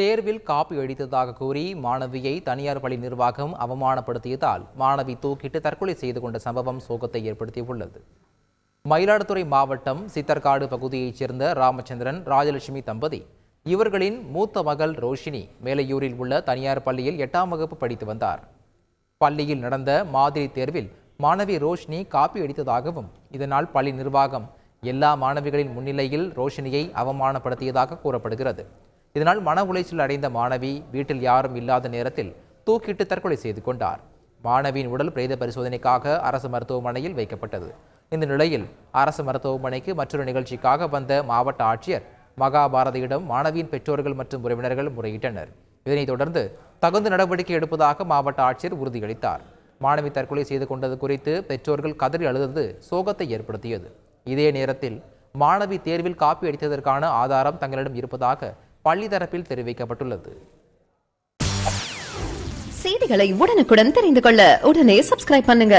தேர்வில் காப்பி அடித்ததாக கூறி மாணவியை தனியார் பள்ளி நிர்வாகம் அவமானப்படுத்தியதால் மாணவி தூக்கிட்டு தற்கொலை செய்து கொண்ட சம்பவம் சோகத்தை ஏற்படுத்தியுள்ளது. மயிலாடுதுறை மாவட்டம் சித்தர்காடு பகுதியைச் சேர்ந்த ராமச்சந்திரன் ராஜலட்சுமி தம்பதி இவர்களின் மூத்த மகள் ரோஷினி மேலையூரில் உள்ள தனியார் பள்ளியில் எட்டாம் வகுப்பு படித்து வந்தார். பள்ளியில் நடந்த மாதிரி தேர்வில் மாணவி ரோஷினி காப்பி அடித்ததாகவும் இதனால் பள்ளி நிர்வாகம் எல்லா மாணவிகளின் முன்னிலையில் ரோஷினியை அவமானப்படுத்தியதாக கூறப்படுகிறது. இதனால் மன உளைச்சல் அடைந்த மாணவி வீட்டில் யாரும் இல்லாத நேரத்தில் தூக்கிட்டு தற்கொலை செய்து கொண்டார். மாணவியின் உடல் பிரேத பரிசோதனைக்காக அரசு மருத்துவமனையில் வைக்கப்பட்டது. இந்த நிலையில் அரசு மருத்துவமனைக்கு மற்றொரு நிகழ்ச்சிக்காக வந்த மாவட்ட ஆட்சியர் மகாபாரதியிடம் மாணவியின் பெற்றோர்கள் மற்றும் உறவினர்கள் முறையிட்டனர். இதனைத் தொடர்ந்து தகுந்த நடவடிக்கை எடுப்பதாக மாவட்ட ஆட்சியர் உறுதியளித்தார். மாணவி தற்கொலை செய்து கொண்டது குறித்து பெற்றோர்கள் கதறி அழுதது சோகத்தை ஏற்படுத்தியது. இதே நேரத்தில் மாணவி தேர்வில் காப்பி அடித்ததற்கான ஆதாரம் தங்களிடம் இருப்பதாக பள்ளி தரப்பில் தெரிவிக்கப்பட்டுள்ளது. செய்திகளை உடனுக்குடன் தெரிந்து கொள்ள உடனே சப்ஸ்கிரைப் பண்ணுங்க.